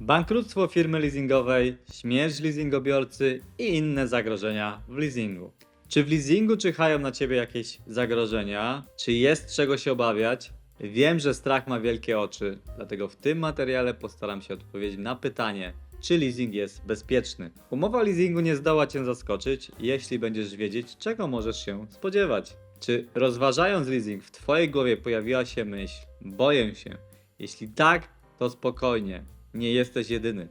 Bankructwo firmy leasingowej, śmierć leasingobiorcy i inne zagrożenia w leasingu. Czy w leasingu czyhają na ciebie jakieś zagrożenia? Czy jest czego się obawiać? Wiem, że strach ma wielkie oczy, dlatego w tym materiale postaram się odpowiedzieć na pytanie, czy leasing jest bezpieczny. Umowa leasingu nie zdoła cię zaskoczyć, jeśli będziesz wiedzieć, czego możesz się spodziewać. Czy rozważając leasing w twojej głowie pojawiła się myśl, boję się? Jeśli tak, to spokojnie, nie jesteś jedyny.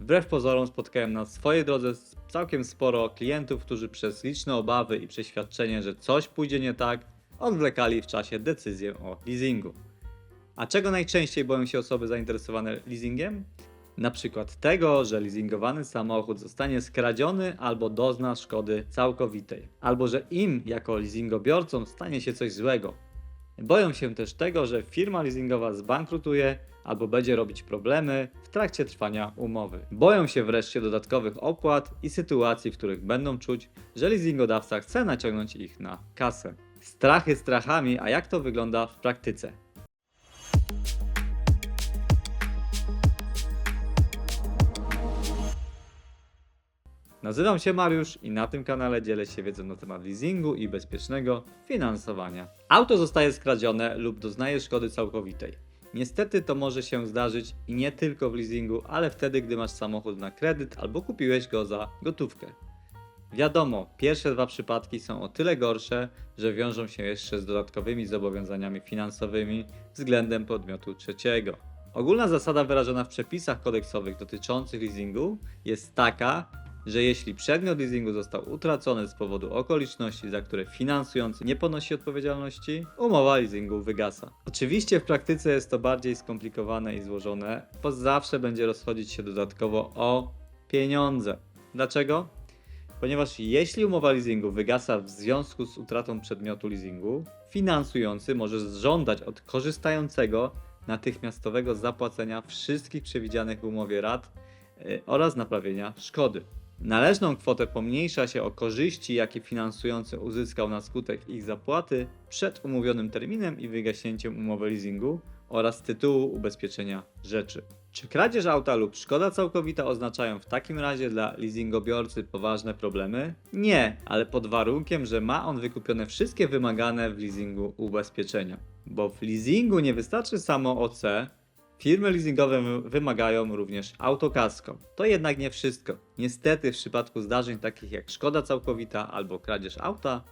Wbrew pozorom spotkałem na swojej drodze całkiem sporo klientów, którzy przez liczne obawy i przeświadczenie, że coś pójdzie nie tak, odwlekali w czasie decyzję o leasingu. A czego najczęściej boją się osoby zainteresowane leasingiem? Na przykład tego, że leasingowany samochód zostanie skradziony albo dozna szkody całkowitej, albo że im jako leasingobiorcom stanie się coś złego. Boją się też tego, że firma leasingowa zbankrutuje albo będzie robić problemy w trakcie trwania umowy. Boją się wreszcie dodatkowych opłat i sytuacji, w których będą czuć, że leasingodawca chce naciągnąć ich na kasę. Strachy strachami, a jak to wygląda w praktyce? Nazywam się Mariusz i na tym kanale dzielę się wiedzą na temat leasingu i bezpiecznego finansowania. Auto zostaje skradzione lub doznaje szkody całkowitej. Niestety to może się zdarzyć i nie tylko w leasingu, ale wtedy, gdy masz samochód na kredyt albo kupiłeś go za gotówkę. Wiadomo, pierwsze dwa przypadki są o tyle gorsze, że wiążą się jeszcze z dodatkowymi zobowiązaniami finansowymi względem podmiotu trzeciego. Ogólna zasada wyrażona w przepisach kodeksowych dotyczących leasingu jest taka, że jeśli przedmiot leasingu został utracony z powodu okoliczności, za które finansujący nie ponosi odpowiedzialności, umowa leasingu wygasa. Oczywiście w praktyce jest to bardziej skomplikowane i złożone, bo zawsze będzie rozchodzić się dodatkowo o pieniądze. Dlaczego? Ponieważ jeśli umowa leasingu wygasa w związku z utratą przedmiotu leasingu, finansujący może żądać od korzystającego natychmiastowego zapłacenia wszystkich przewidzianych w umowie rat y, oraz naprawienia szkody. Należną kwotę pomniejsza się o korzyści, jakie finansujący uzyskał na skutek ich zapłaty przed umówionym terminem i wygaśnięciem umowy leasingu oraz tytułu ubezpieczenia rzeczy. Czy kradzież auta lub szkoda całkowita oznaczają w takim razie dla leasingobiorcy poważne problemy? Nie, ale pod warunkiem, że ma on wykupione wszystkie wymagane w leasingu ubezpieczenia. Bo w leasingu nie wystarczy samo OC, Firmy leasingowe wy- wymagają również autokasko. To jednak nie wszystko. Niestety w przypadku zdarzeń takich jak szkoda całkowita albo kradzież auta,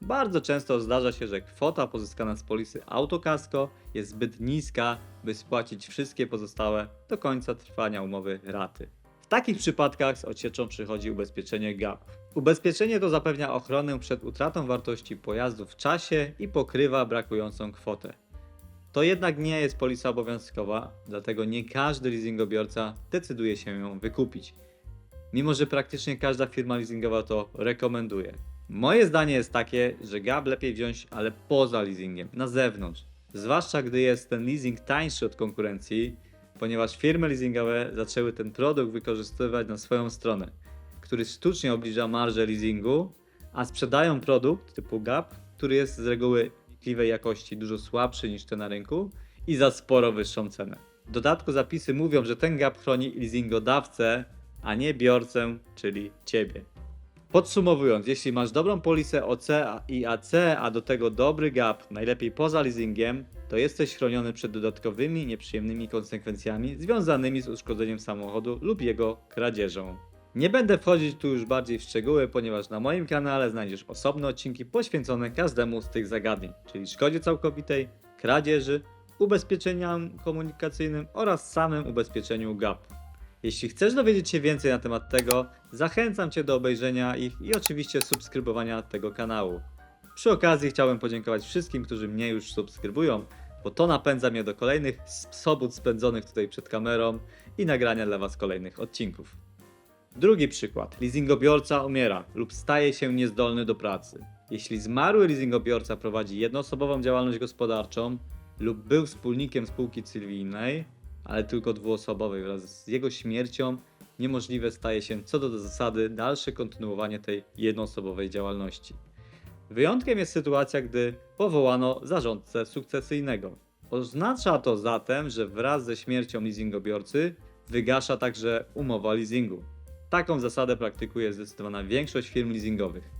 bardzo często zdarza się, że kwota pozyskana z polisy autokasko jest zbyt niska, by spłacić wszystkie pozostałe do końca trwania umowy raty. W takich przypadkach z odsieczą przychodzi ubezpieczenie GAP. Ubezpieczenie to zapewnia ochronę przed utratą wartości pojazdu w czasie i pokrywa brakującą kwotę. To jednak nie jest polisa obowiązkowa, dlatego nie każdy leasingobiorca decyduje się ją wykupić. Mimo, że praktycznie każda firma leasingowa to rekomenduje. Moje zdanie jest takie, że GAP lepiej wziąć, ale poza leasingiem, na zewnątrz. Zwłaszcza gdy jest ten leasing tańszy od konkurencji, ponieważ firmy leasingowe zaczęły ten produkt wykorzystywać na swoją stronę, który sztucznie obniża marżę leasingu, a sprzedają produkt typu GAP, który jest z reguły wnikliwej jakości dużo słabszy niż te na rynku i za sporo wyższą cenę. W dodatku zapisy mówią, że ten gap chroni leasingodawcę, a nie biorcę, czyli ciebie. Podsumowując, jeśli masz dobrą polisę OC i AC, a do tego dobry gap, najlepiej poza leasingiem, to jesteś chroniony przed dodatkowymi nieprzyjemnymi konsekwencjami związanymi z uszkodzeniem samochodu lub jego kradzieżą. Nie będę wchodzić tu już bardziej w szczegóły, ponieważ na moim kanale znajdziesz osobne odcinki poświęcone każdemu z tych zagadnień, czyli szkodzie całkowitej, kradzieży, ubezpieczeniom komunikacyjnym oraz samym ubezpieczeniu GAP. Jeśli chcesz dowiedzieć się więcej na temat tego, zachęcam Cię do obejrzenia ich i oczywiście subskrybowania tego kanału. Przy okazji chciałbym podziękować wszystkim, którzy mnie już subskrybują, bo to napędza mnie do kolejnych sobot spędzonych tutaj przed kamerą i nagrania dla Was kolejnych odcinków. Drugi przykład. Leasingobiorca umiera lub staje się niezdolny do pracy. Jeśli zmarły leasingobiorca prowadzi jednoosobową działalność gospodarczą lub był wspólnikiem spółki cywilnej, ale tylko dwuosobowej wraz z jego śmiercią, niemożliwe staje się co do zasady dalsze kontynuowanie tej jednoosobowej działalności. Wyjątkiem jest sytuacja, gdy powołano zarządcę sukcesyjnego. Oznacza to zatem, że wraz ze śmiercią leasingobiorcy wygasza także umowa leasingu. Taką zasadę praktykuje zdecydowana większość firm leasingowych.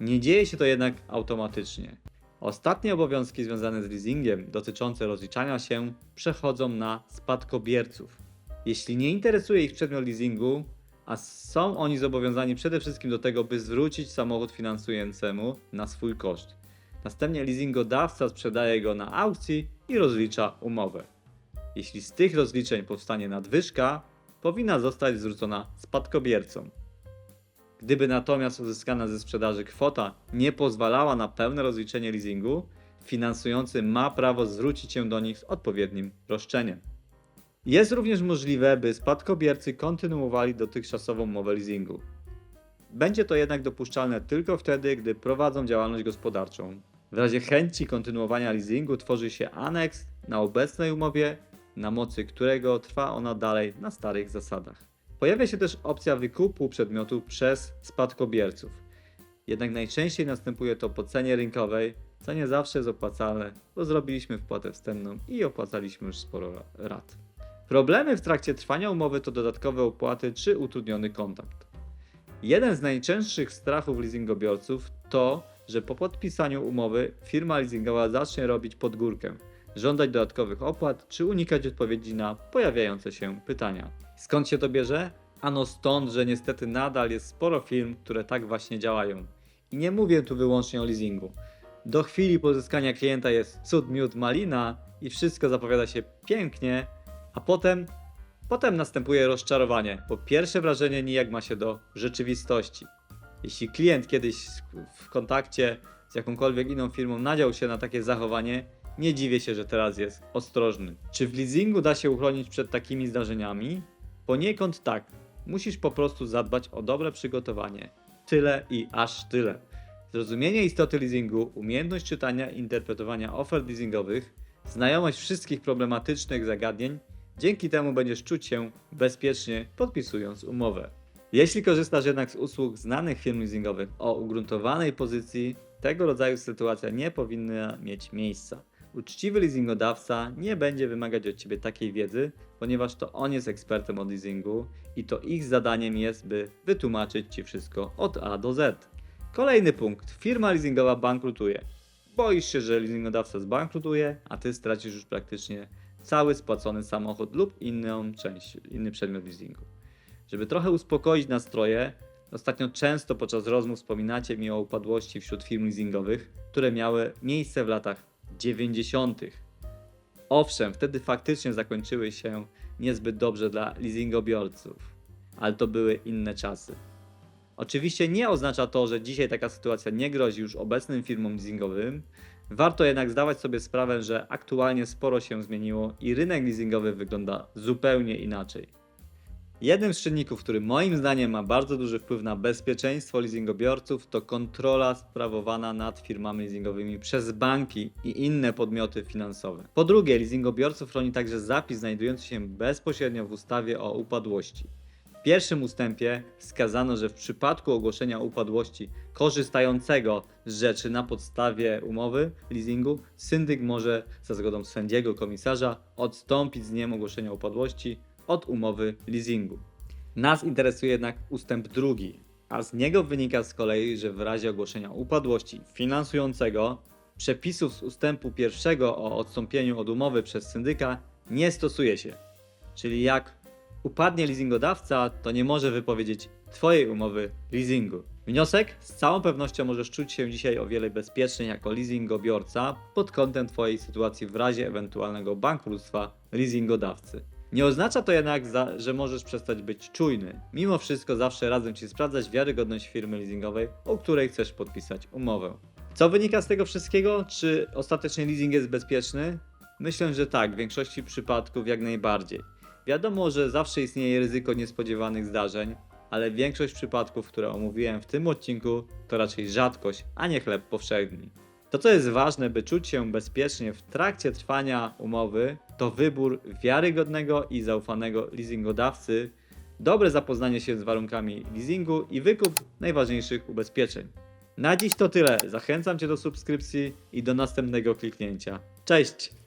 Nie dzieje się to jednak automatycznie. Ostatnie obowiązki związane z leasingiem dotyczące rozliczania się przechodzą na spadkobierców. Jeśli nie interesuje ich przedmiot leasingu, a są oni zobowiązani przede wszystkim do tego, by zwrócić samochód finansującemu na swój koszt. Następnie leasingodawca sprzedaje go na aukcji i rozlicza umowę. Jeśli z tych rozliczeń powstanie nadwyżka, powinna zostać zwrócona spadkobiercom. Gdyby natomiast uzyskana ze sprzedaży kwota nie pozwalała na pełne rozliczenie leasingu, finansujący ma prawo zwrócić się do nich z odpowiednim roszczeniem. Jest również możliwe, by spadkobiercy kontynuowali dotychczasową umowę leasingu. Będzie to jednak dopuszczalne tylko wtedy, gdy prowadzą działalność gospodarczą. W razie chęci kontynuowania leasingu tworzy się aneks na obecnej umowie, na mocy którego trwa ona dalej na starych zasadach. Pojawia się też opcja wykupu przedmiotu przez spadkobierców. Jednak najczęściej następuje to po cenie rynkowej, co nie zawsze jest opłacalne, bo zrobiliśmy wpłatę wstępną i opłacaliśmy już sporo ra- rat. Problemy w trakcie trwania umowy to dodatkowe opłaty czy utrudniony kontakt. Jeden z najczęstszych strachów leasingobiorców to, że po podpisaniu umowy firma leasingowa zacznie robić podgórkę, żądać dodatkowych opłat czy unikać odpowiedzi na pojawiające się pytania. Skąd się to bierze? Ano stąd, że niestety nadal jest sporo firm, które tak właśnie działają. I nie mówię tu wyłącznie o leasingu. Do chwili pozyskania klienta jest cud, miód, malina i wszystko zapowiada się pięknie, a potem, potem następuje rozczarowanie, bo pierwsze wrażenie nijak ma się do rzeczywistości. Jeśli klient kiedyś w kontakcie z jakąkolwiek inną firmą nadział się na takie zachowanie, nie dziwię się, że teraz jest ostrożny. Czy w leasingu da się uchronić przed takimi zdarzeniami? Poniekąd tak. Musisz po prostu zadbać o dobre przygotowanie. Tyle i aż tyle. Zrozumienie istoty leasingu, umiejętność czytania i interpretowania ofert leasingowych, znajomość wszystkich problematycznych zagadnień, dzięki temu będziesz czuć się bezpiecznie podpisując umowę. Jeśli korzystasz jednak z usług znanych firm leasingowych o ugruntowanej pozycji, tego rodzaju sytuacja nie powinna mieć miejsca. Uczciwy leasingodawca nie będzie wymagać od Ciebie takiej wiedzy, ponieważ to on jest ekspertem od leasingu i to ich zadaniem jest, by wytłumaczyć Ci wszystko od A do Z. Kolejny punkt. Firma leasingowa bankrutuje. Boisz się, że leasingodawca zbankrutuje, a Ty stracisz już praktycznie cały spłacony samochód lub inną część, inny przedmiot leasingu. Żeby trochę uspokoić nastroje, ostatnio często podczas rozmów wspominacie mi o upadłości wśród firm leasingowych, które miały miejsce w latach 90. Owszem, wtedy faktycznie zakończyły się niezbyt dobrze dla leasingobiorców, ale to były inne czasy. Oczywiście nie oznacza to, że dzisiaj taka sytuacja nie grozi już obecnym firmom leasingowym. Warto jednak zdawać sobie sprawę, że aktualnie sporo się zmieniło i rynek leasingowy wygląda zupełnie inaczej. Jednym z czynników, który moim zdaniem ma bardzo duży wpływ na bezpieczeństwo leasingobiorców, to kontrola sprawowana nad firmami leasingowymi przez banki i inne podmioty finansowe. Po drugie, leasingobiorców chroni także zapis znajdujący się bezpośrednio w ustawie o upadłości. W pierwszym ustępie wskazano, że w przypadku ogłoszenia upadłości korzystającego z rzeczy na podstawie umowy leasingu, syndyk może za zgodą sędziego komisarza odstąpić z dniem ogłoszenia upadłości od umowy leasingu. Nas interesuje jednak ustęp drugi, a z niego wynika z kolei, że w razie ogłoszenia upadłości finansującego przepisów z ustępu pierwszego o odstąpieniu od umowy przez syndyka nie stosuje się. Czyli jak upadnie leasingodawca, to nie może wypowiedzieć Twojej umowy leasingu. Wniosek? Z całą pewnością możesz czuć się dzisiaj o wiele bezpieczniej jako leasingobiorca pod kątem Twojej sytuacji w razie ewentualnego bankructwa leasingodawcy. Nie oznacza to jednak, za, że możesz przestać być czujny. Mimo wszystko zawsze radzę Ci sprawdzać wiarygodność firmy leasingowej, o której chcesz podpisać umowę. Co wynika z tego wszystkiego? Czy ostatecznie leasing jest bezpieczny? Myślę, że tak, w większości przypadków jak najbardziej. Wiadomo, że zawsze istnieje ryzyko niespodziewanych zdarzeń, ale większość przypadków, które omówiłem w tym odcinku, to raczej rzadkość, a nie chleb powszechny. To, co jest ważne, by czuć się bezpiecznie w trakcie trwania umowy, to wybór wiarygodnego i zaufanego leasingodawcy, dobre zapoznanie się z warunkami leasingu i wykup najważniejszych ubezpieczeń. Na dziś to tyle. Zachęcam Cię do subskrypcji i do następnego kliknięcia. Cześć!